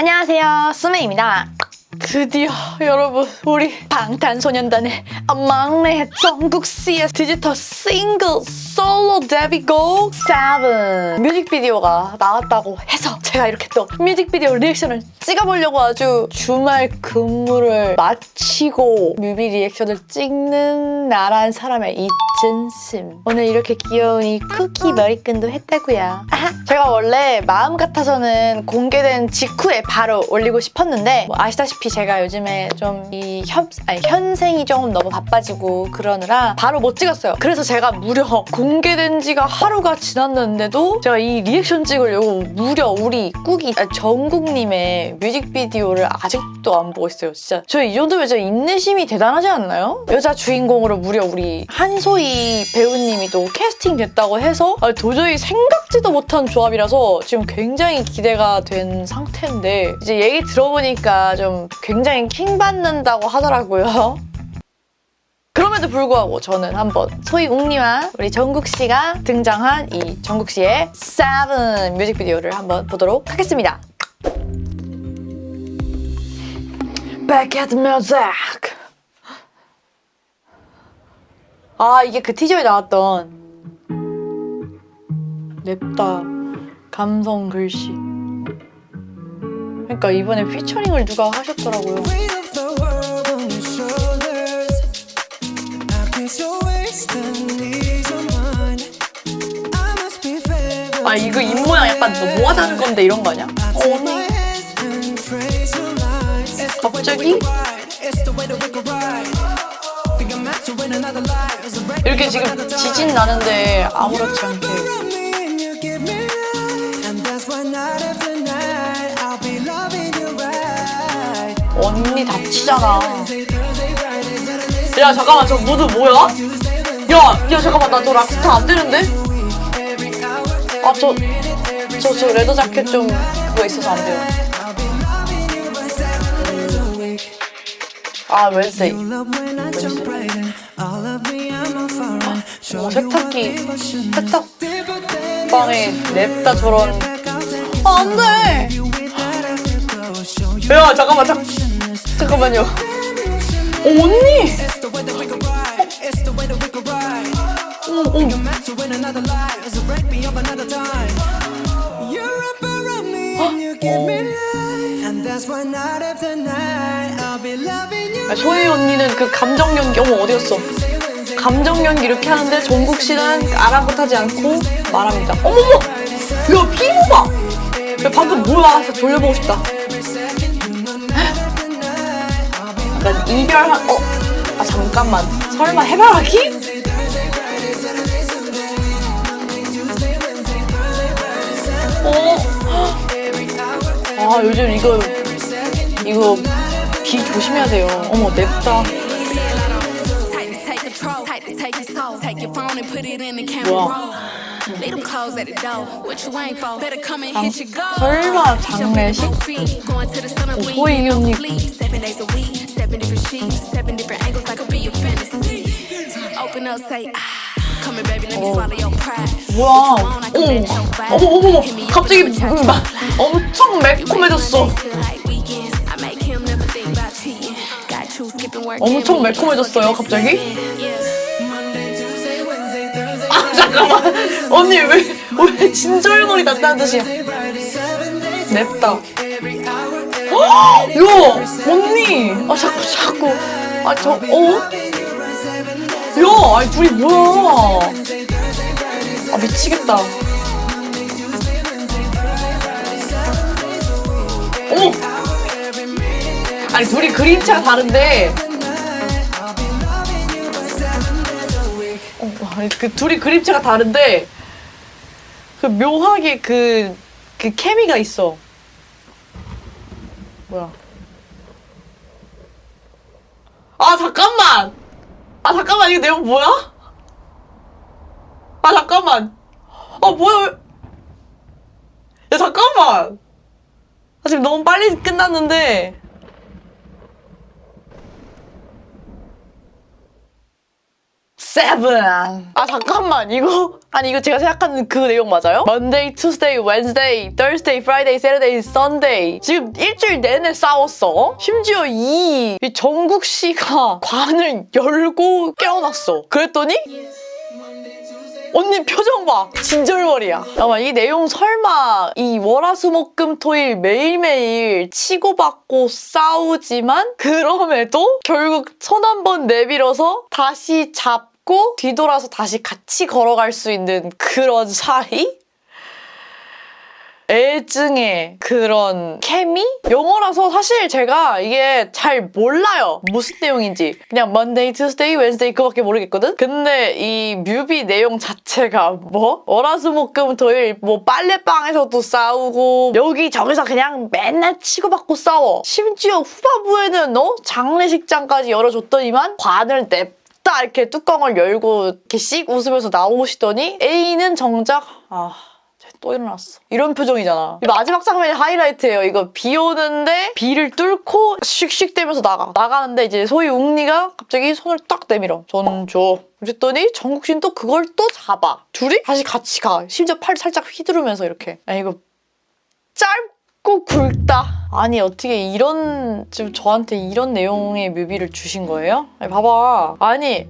안녕하세요, 수메입니다. 드디어 여러분 우리 방탄소년단의 막내 정국씨의 디지털 싱글 솔로 데뷔곡 7 뮤직비디오가 나왔다고 해서 제가 이렇게 또 뮤직비디오 리액션을 찍어보려고 아주 주말 근무를 마치고 뮤비 리액션을 찍는 나란 사람의 이 진심 오늘 이렇게 귀여운 이 쿠키 머리끈도 했다고요. 제가 원래 마음 같아서는 공개된 직후에 바로 올리고 싶었는데 뭐 아시다시피 제가 요즘에 좀이 현생이 좀 너무 바빠지고 그러느라 바로 못 찍었어요. 그래서 제가 무려 공개된 지가 하루가 지났는데도 제가 이 리액션 찍으려고 무려 우리 꾸기 아니, 정국님의 뮤직비디오를 아직도 안 보고 있어요. 진짜. 저 이 정도면 진짜 인내심이 대단하지 않나요? 여자 주인공으로 무려 우리 한소희 배우님이 또 캐스팅 됐다고 해서 아, 도저히 생각지도 못한 조합이라서 지금 굉장히 기대가 된 상태인데 이제 얘기 들어보니까 좀 굉장히 킹받는다고 하더라고요. 그럼에도 불구하고 저는 한번 소희 웅리와 우리 정국 씨가 등장한 이 정국 씨의 세븐 뮤직비디오를 한번 보도록 하겠습니다. Back at the music. 아 이게 그 티저에 나왔던 냅다 감성 글씨. 그러니까 이번에 피처링을 누가 하셨더라고요. 아 이거 입 모양 약간 너 모아자는 건데 이런 거 아니야? That 갑자기 이렇게 지금 지진 나는데 아무렇지 않게 언니 다치잖아. 야 잠깐만 저 모드 뭐야? 야, 야 잠깐만 나너 락스타 안 되는데? 아 저 저 저 레더 자켓 좀 그거 있어서 안 돼요. 아 웬세이. 어, 세탁기 devotion is. 세탁 Deeper than 방에 냅다 저런 아, 안 돼. 잠깐만 잠 잠깐만요. 어, 언니. 어, 어. Loving you. 아, 소희 언니는 그 감정 연기 어머 어디였어? 감정 연기 이렇게 하는데 정국 씨는 아랑곳하지 않고 말합니다. 어머머! 야 피부 봐! 야 방금 뭐야? 진짜 돌려보고 싶다. 약간 이별한 어? 아 잠깐만 설마 해바라기? 어? 아 요즘 이거 이거 비 조심해야 돼요. 어머 냅다. Your goal. 설마 장례식? Ain't 언니. Seven days a week, seven different sheets, seven different angles. That could be your fantasy. Open up, say ah. Come here, baby, let me swallow your pride. I 어머, 어머. Hit me up 갑자기 음, 막 엄청 매콤해졌어. I. 엄청 매콤해졌어요, 갑자기. 아 잠깐만 언니 왜왜 진절머리 난다는 days. 냅다. 야 언니 아 자꾸 자꾸 아 저 어? 야 아니 둘이 뭐야? 아 미치겠다. 어머 아니 둘이 그림체가 다른데 어, 아니, 그 둘이 그림체가 다른데 그 묘하게 그, 그 케미가 있어. 뭐야? 아 잠깐만! 아 잠깐만 이거 내용 뭐야? 아 잠깐만! 아 뭐야? 왜- 야 잠깐만! 아 지금 너무 빨리 끝났는데 세븐 아 잠깐만 이거 아니 이거 제가 생각하는 그 내용 맞아요? Monday, Tuesday, Wednesday, Thursday, Friday, Saturday, Sunday. 지금 일주일 내내 싸웠어. 심지어 이, 이 정국 씨가 관을 열고 깨어났어. 그랬더니 언니 표정 봐. 진절머리야. 잠깐만 이 내용 설마 이 월화수목금토일 매일매일 치고받고 싸우지만 그럼에도 결국 손 한 번 내밀어서 다시 잡 고 뒤돌아서 다시 같이 걸어갈 수 있는 그런 사이? 애증의 그런 케미? 영어라서 사실 제가 이게 잘 몰라요. 무슨 내용인지. 그냥 Monday, Tuesday, Wednesday 그거밖에 모르겠거든? 근데 이 뮤비 내용 자체가 뭐? 월화수목금 토일 뭐 빨래방에서도 싸우고 여기 저기서 그냥 맨날 치고받고 싸워. 심지어 후반부에는 어? 장례식장까지 열어줬더니만 관을 냅 딱 이렇게 뚜껑을 열고 이렇게 씩 웃으면서 나오시더니 A는 정작 아... 쟤또 일어났어. 이런 표정이잖아. 이 마지막 장면이 하이라이트예요. 이거 비 오는데 비를 뚫고 씩씩 대면서 나가. 나가는데 이제 소희 웅리가 갑자기 손을 딱 내밀어. 줘. 그랬더니 정국 씨는 또 그걸 또 잡아. 둘이 다시 같이 가. 심지어 팔 살짝 휘두르면서 이렇게. 아 이거 짧고 굵다. 아니 어떻게 이런 지금 저한테 이런 내용의 뮤비를 주신 거예요? 아니 봐봐. 아니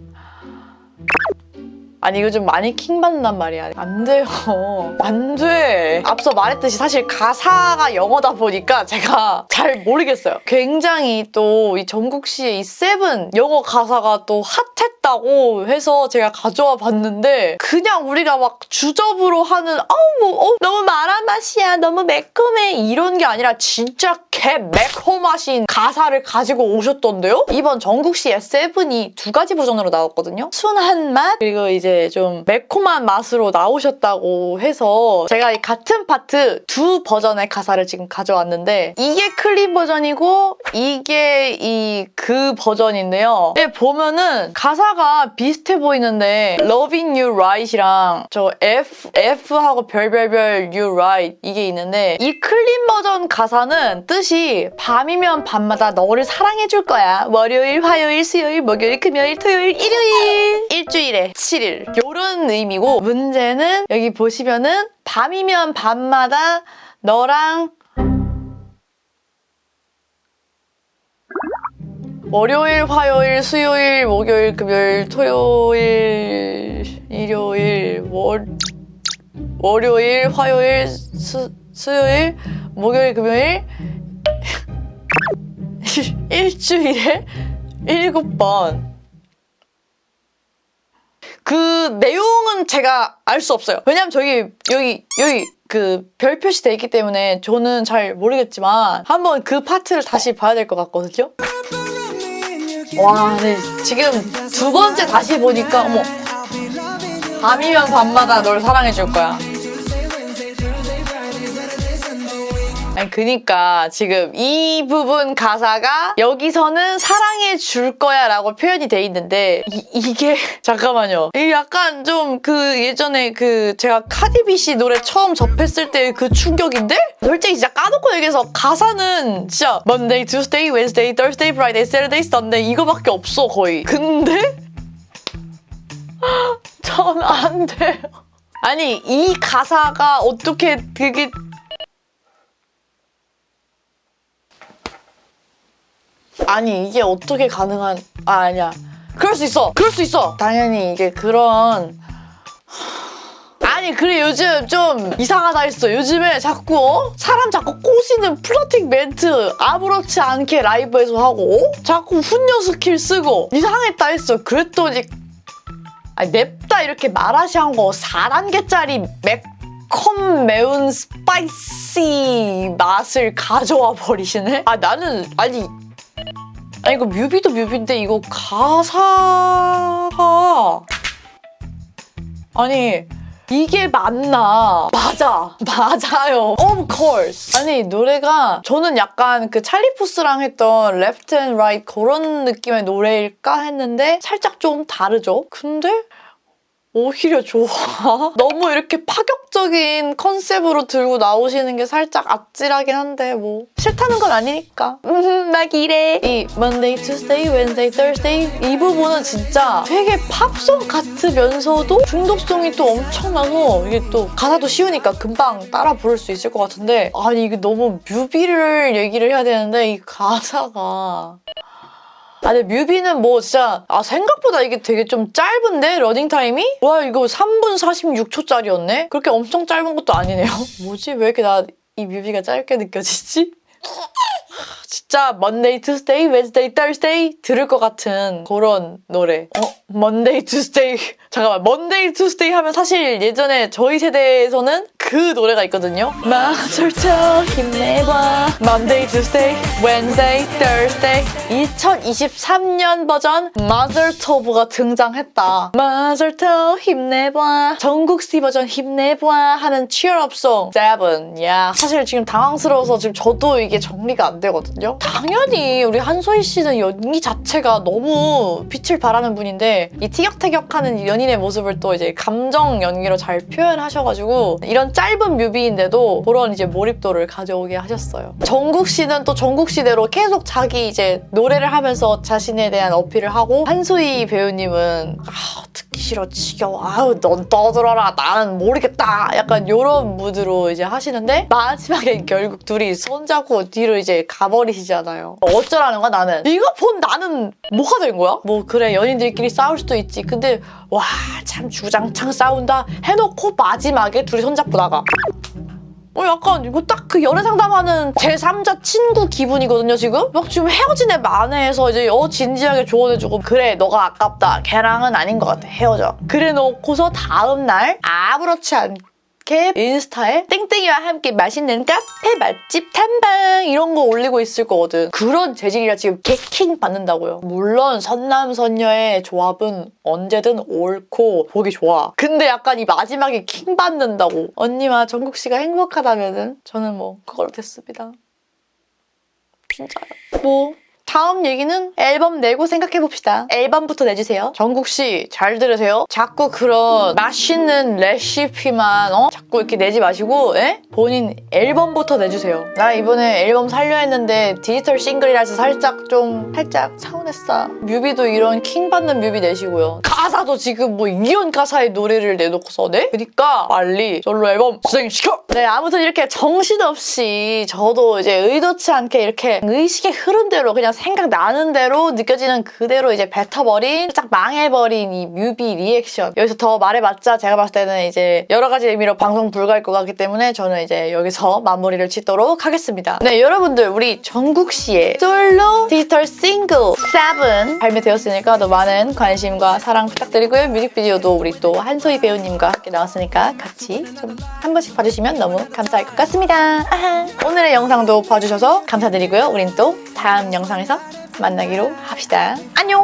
아니 좀 많이 킹받는단 말이야. 안 돼요. 안 돼. 앞서 말했듯이 사실 가사가 영어다 보니까 제가 잘 모르겠어요. 굉장히 또 이 정국 씨의 이 세븐 영어 가사가 또 핫했다고 해서 제가 가져와 봤는데 그냥 우리가 막 주접으로 하는 아우 뭐 어, 너무 마라 맛이야. 너무 매콤해. 이런 게 아니라 진짜 개 매콤하신 가사를 가지고 오셨던데요? 이번 정국 씨의 세븐이 두 가지 버전으로 나왔거든요. 순한 맛 그리고 이제 좀 매콤한 맛으로 나오셨다고 해서 제가 이 같은 파트 두 버전의 가사를 지금 가져왔는데 이게 클립 버전이고 이게 이 그 버전인데요. 예, 보면은 가사가 비슷해 보이는데 Loving You Right이랑 저 F F하고 별별별 You Right 이게 있는데 이 클립 버전 가사는 뜻이 밤이면 밤마다 너를 사랑해줄 거야. 월요일, 화요일, 수요일, 목요일, 금요일, 토요일, 일요일 일주일에 7일 요런 의미고 문제는 여기 보시면은 밤이면 밤마다 너랑 월요일, 화요일, 수요일, 목요일, 금요일, 토요일, 일요일, 월 월요일, 화요일, 수, 수요일, 목요일, 금요일 일주일에 일곱 번. 그 내용은 제가 알 수 없어요. 왜냐면 저기 여기 여기 그 별 표시돼 있기 때문에 저는 잘 모르겠지만 한번 그 파트를 다시 봐야 될 것 같거든요. 와, 네 지금 두 번째 다시 보니까 어머 밤이면 밤마다 널 사랑해 줄 거야. 아니 그니까 지금 이 부분 가사가 여기서는 사랑해 줄 거야 라고 표현이 돼 있는데 이, 게 잠깐만요. 이게 약간 좀 그 예전에 그 제가 카디비 씨 노래 처음 접했을 때 그 충격인데 솔직히 진짜 까놓고 얘기해서 가사는 진짜 Monday, Tuesday, Wednesday, Thursday, Friday, Saturday, Sunday 이거밖에 없어 거의. 근데 전 안 돼요. 아니 이 가사가 어떻게 되게 아니 이게 어떻게 가능한 아 아니야. 그럴 수 있어. 그럴 수 있어. 당연히 이게 그런 아니 그래 요즘 좀 이상하다 했어. 요즘에 자꾸 어? 사람 자꾸 꼬시는 플러팅 멘트 아무렇지 않게 라이브에서 하고 어? 자꾸 훈녀 스킬 쓰고 이상했다 했어. 그랬더니 아니 냅다 이렇게 마라시한 거 4단계짜리 매콤 매운 스파이시 맛을 가져와 버리시네? 아 나는 아니 아니 이거 뮤비도 뮤비인데 이거 가사가 아니 이게 맞나? 맞아. 맞아요. Of course. 아니 노래가 저는 약간 그 찰리 푸스랑 했던 Left and Right 그런 느낌의 노래일까 했는데 살짝 좀 다르죠? 근데 오히려 좋아. 너무 이렇게 파격적인 컨셉으로 들고 나오시는 게 살짝 아찔하긴 한데 뭐 싫다는 건 아니니까. 음, 막 이래. 이 Monday, Tuesday, Wednesday, Thursday 이 부분은 진짜 되게 팝송 같으면서도 중독성이 또 엄청나서 이게 또 가사도 쉬우니까 금방 따라 부를 수 있을 것 같은데 아니 이게 너무 뮤비를 얘기를 해야 되는데 이 가사가 아, 근데 뮤비는 뭐 진짜 아 생각보다 이게 되게 좀 짧은데 러닝 타임이? 와 이거 3분 46초짜리였네? 그렇게 엄청 짧은 것도 아니네요. 뭐지? 왜 이렇게 나 이 뮤비가 짧게 느껴지지? 진짜 Monday, Tuesday, Wednesday, Thursday 들을 것 같은 그런 노래. 어? Monday, Tuesday. 잠깐만. Monday, Tuesday 하면 사실 예전에 저희 세대에서는 그 노래가 있거든요. 마술처 힘내봐. Monday, Tuesday, Wednesday, Thursday. 2023년 버전 마술토브가 등장했다. 마술토 힘내봐. 전국시 버전 힘내봐 하는 치얼업송 7. 야 사실 지금 당황스러워서 지금 저도 이게 정리가 안 되거든요. 당연히 우리 한소희 씨는 연기 자체가 너무 빛을 발하는 분인데 이 티격태격하는 연인의 모습을 또 이제 감정 연기로 잘 표현하셔가지고 이런 짧은 뮤비인데도 그런 이제 몰입도를 가져오게 하셨어요. 정국 씨는 또 정국 씨대로 계속 자기 이제 노래를 하면서 자신에 대한 어필을 하고 한소희 배우님은 아 듣기 싫어 지겨워. 아우 넌 떠들어라. 나는 모르겠다. 약간 이런 무드로 이제 하시는데 마지막에 결국 둘이 손잡고 뒤로 이제 가버리시잖아요. 어쩌라는 거야 나는? 이거 본 나는 뭐가 된 거야? 뭐 그래 연인들끼리 싸울 수도 있지. 근데 와 참 주장창 싸운다? 해놓고 마지막에 둘이 손잡고 나가 어, 약간 이거 딱 그 연애 상담하는 제3자 친구 기분이거든요, 지금? 막 지금 헤어진 애 만회해서 이제 어 진지하게 조언해주고 그래, 너가 아깝다. 걔랑은 아닌 것 같아. 헤어져. 그래 놓고서 다음날 아무렇지 않게 인스타에 땡땡이와 함께 맛있는 카페 맛집 탐방 이런 거 올리고 있을 거거든. 그런 재질이라 지금 개킹 받는다고요. 물론 선남선녀의 조합은 언제든 옳고 보기 좋아. 근데 약간 이 마지막에 킹 받는다고. 언니와 정국 씨가 행복하다면은 저는 뭐 그걸로 됐습니다. 진짜요. 뭐 다음 얘기는 앨범 내고 생각해 봅시다. 앨범부터 내주세요. 정국 씨 잘 들으세요. 자꾸 그런 맛있는 레시피만 어? 자꾸 이렇게 내지 마시고 에? 본인 앨범부터 내주세요. 나 이번에 앨범 살려 했는데 디지털 싱글이라서 살짝 좀 살짝 서운했어. 뮤비도 이런 킹 받는 뮤비 내시고요. 가사도 지금 뭐 이연 가사의 노래를 내놓고서 내? 그러니까 빨리 솔로 앨범 수행시켜. 네 아무튼 이렇게 정신없이 저도 이제 의도치 않게 이렇게 의식의 흐름대로 그냥 생각나는 대로 느껴지는 그대로 이제 뱉어버린 살짝 망해버린 이 뮤비 리액션. 여기서 더 말해봤자 제가 봤을 때는 이제 여러 가지 의미로 방송 불가할 것 같기 때문에 저는 이제 여기서 마무리를 짓도록 하겠습니다. 네 여러분들 우리 정국 씨의 솔로 디지털 싱글 7 발매되었으니까 더 많은 관심과 사랑 부탁드리고요. 뮤직비디오도 우리 또 한소희 배우님과 함께 나왔으니까 같이 좀 한 번씩 봐주시면 너무 감사할 것 같습니다. 아하. 오늘의 영상도 봐주셔서 감사드리고요. 우린 또 다음 영상에서 만나기로 합시다. 안녕